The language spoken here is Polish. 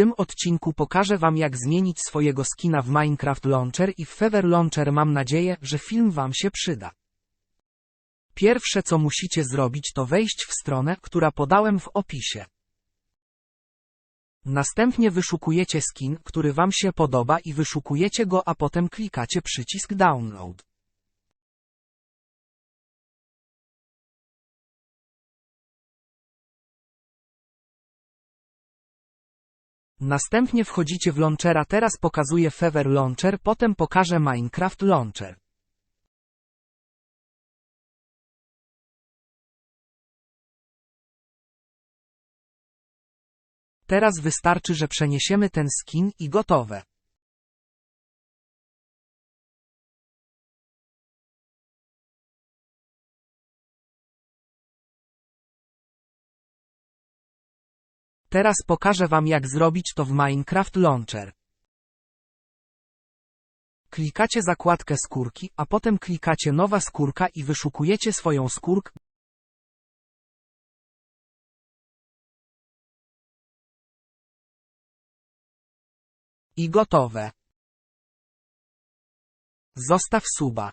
tym odcinku pokażę Wam jak zmienić swojego skina w Minecraft Launcher i w Feather Launcher mam nadzieję, że film Wam się przyda. Pierwsze co musicie zrobić to wejść w stronę, która podałem w opisie. Następnie wyszukujecie skin, który Wam się podoba i wyszukujecie go, a potem klikacie przycisk Download. Następnie wchodzicie w launchera, teraz pokazuję Feather Launcher, potem pokażę Minecraft Launcher. Teraz wystarczy, że przeniesiemy ten skin i gotowe. Teraz pokażę Wam jak zrobić to w Minecraft Launcher. Klikacie zakładkę skórki, a potem klikacie nowa skórka i wyszukujecie swoją skórkę. I gotowe. Zostaw suba.